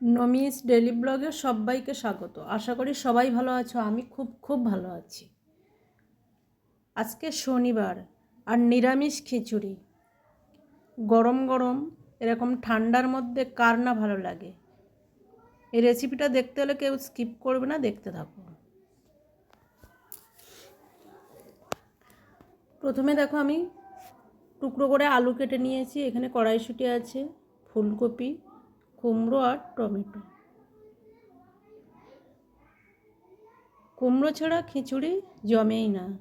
নমিস daily ব্লগে সবাইকে স্বাগত। আশা করি সবাই ভালো আছো, আমি খুব খুব ভালো আছি। আজকে শনিবার আর নিরামিষ খিচুড়ি। গরম গরম, এরকম ঠান্ডার মধ্যে কার না ভালো লাগে। এই রেসিপিটা দেখতে হলে কেউ স্কিপ করবে না, দেখতে থাকো। প্রথমে দেখো আমি টুকরো করে আলু কেটে নিয়েছি, এখানে কড়াইশুঁটি আছে, ফুলকপি কুমড়ো আর টমেটো। কুমড়ো ছাড়া খিচুড়ি জমেই না।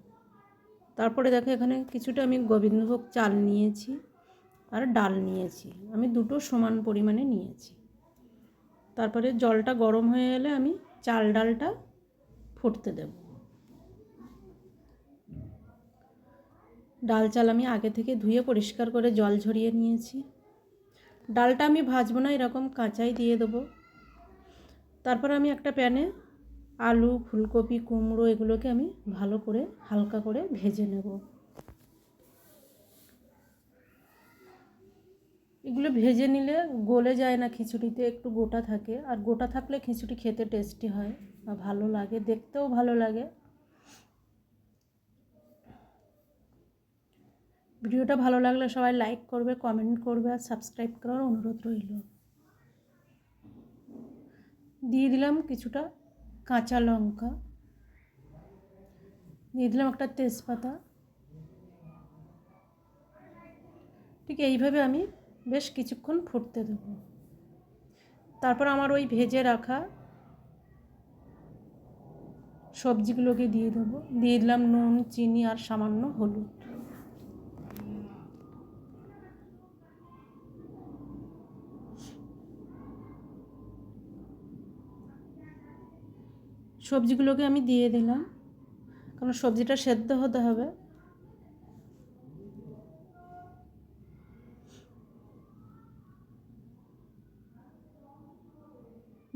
তারপরে দেখো এখানে কিছুটা আমি গোবিন্দভোগ চাল নিয়েছি আর ডাল নিয়েছি। আমি দুটো সমান পরিমাণে নিয়েছি। তারপরে জলটা গরম হয়ে এলে আমি চাল ডালটা ফুটতে দেব। ডাল চাল আমি আগে থেকে ধুয়ে পরিষ্কার করে জল ঝরিয়ে নিয়েছি। ডালটা আমি ভাজবো না, এরকম কাঁচাই দিয়ে দেবো। তারপর আমি একটা প্যানে আলু, ফুলকপি, কুমড়ো এগুলোকে আমি ভালো করে হালকা করে ভেজে নেব। এগুলো ভেজে নিলে গলে যায় না খিচুড়িতে, একটু গোটা থাকে। আর গোটা থাকলে খিচুড়ি খেতে টেস্টি হয় বা ভালো লাগে, দেখতেও ভালো লাগে। ভিডিওটা ভালো লাগলে সবাই লাইক করবে, কমেন্ট করবে আর সাবস্ক্রাইব করার অনুরোধ রইল। দিয়ে দিলাম কিছুটা কাঁচা লঙ্কা। দিয়ে দিলাম একটা তেজপাতা। ঠিক এইভাবে আমি বেশ কিছুক্ষণ ফুটতে দেবো। তারপর আমার ওই ভেজে রাখা সবজিগুলোকে দিয়ে দেবো। দিয়ে দিলাম নুন, চিনি আর সামান্য হলুদ। সবজিগুলোকে আমি দিয়ে দিলাম। কারণ সবজিটা সেদ্ধ হতে হবে।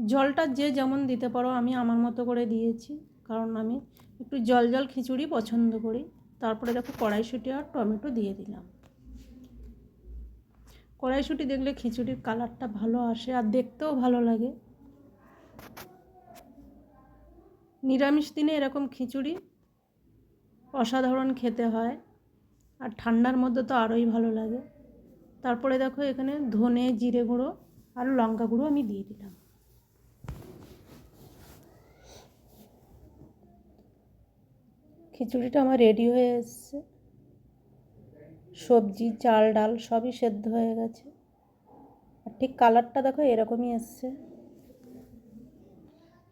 জলটা যে যেমন দিতে পারো, আমি আমার মতো করে দিয়েছি। কারণ আমি একটু জল জল খিচুড়ি পছন্দ করি। তারপরে দেখো কড়াইশুঁটি আর টমেটো দিয়ে দিলাম। কড়াইশুঁটি দেখলে খিচুড়ির কালারটা ভালো আসে আর দেখতেও ভালো লাগে। নিরামিষ দিনে এরকম খিচুড়ি অসাধারণ খেতে হয়। আর ঠান্ডার মধ্যে তো আরোই ভালো লাগে। তারপরে দেখো এখানে ধনে, জিরে গুঁড়ো আর লঙ্কা গুঁড়ো আমি দিয়ে দিলাম। খিচুড়িটা আমার রেডি হয়ে এসছে। সবজি, চাল, ডাল সবই সেদ্ধ হয়ে গেছে। আর ঠিক কালারটা দেখো এরকমই এসছে।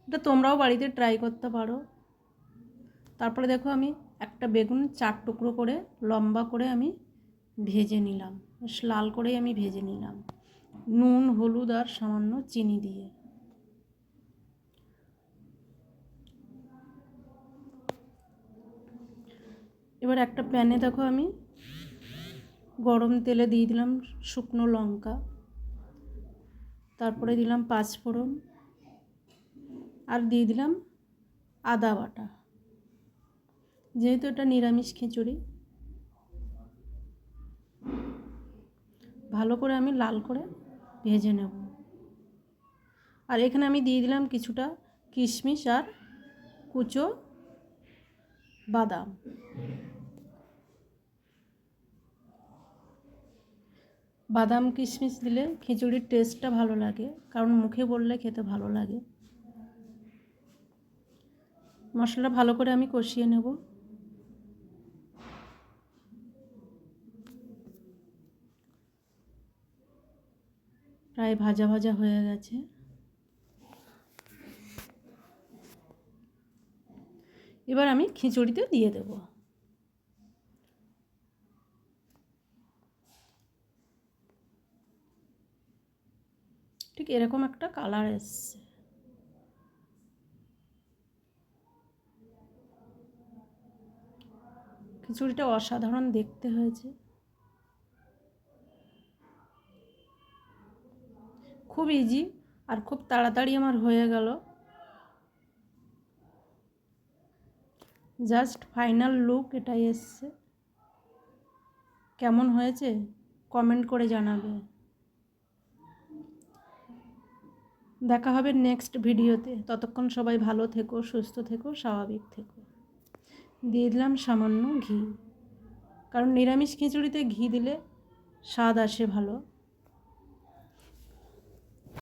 এটা তোমরাও বাড়িতে ট্রাই করতে পারো। তারপরে দেখো আমি একটা বেগুন চার টুকরো করে লম্বা করে আমি ভেজে নিলাম। বেশ লাল করেই আমি ভেজে নিলাম। নুন, হলুদ আর সামান্য চিনি দিয়ে। এবার একটা প্যানে দেখো আমি গরম তেলে দিয়ে দিলাম শুকনো লঙ্কা। তারপরে দিলাম পাঁচফোড়ন। আর দিয়ে দিলাম আদা বাটা। যেহেতু এটা নিরামিষ খিচুড়ি, ভালো করে আমি লাল করে ভেজে নেব। আর এখানে আমি দিয়ে দিলাম কিছুটা কিশমিশ আর কুচো বাদাম। বাদাম, কিশমিশ দিলে খিচুড়ির টেস্টটা ভালো লাগে, কারণ মুখে বললে খেতে ভালো লাগে। মশলা ভালো করে আমি কষিয়ে নেব। প্রায় ভাজা ভাজা হয়ে গেছে। এবার আমি খিচুড়িতে দিয়ে দেব। ঠিক এরকম একটা কালার এসছে। খিচুড়িটা অসাধারণ দেখতে হয়েছে। খুব ইজি আর খুব তাড়াতাড়ি আমার হয়ে গেল। জাস্ট ফাইনাল লুক এটাই এসছে। কেমন হয়েছে? কমেন্ট করে জানাবে। দেখা হবে নেক্সট ভিডিওতে। ততক্ষণ সবাই ভালো থেকো, সুস্থ থেকো, স্বাভাবিক থেকো। দিয়ে দিলাম সামান্য ঘি। কারণ নিরামিষ খিচুড়িতে ঘি দিলে স্বাদ আসে ভালো।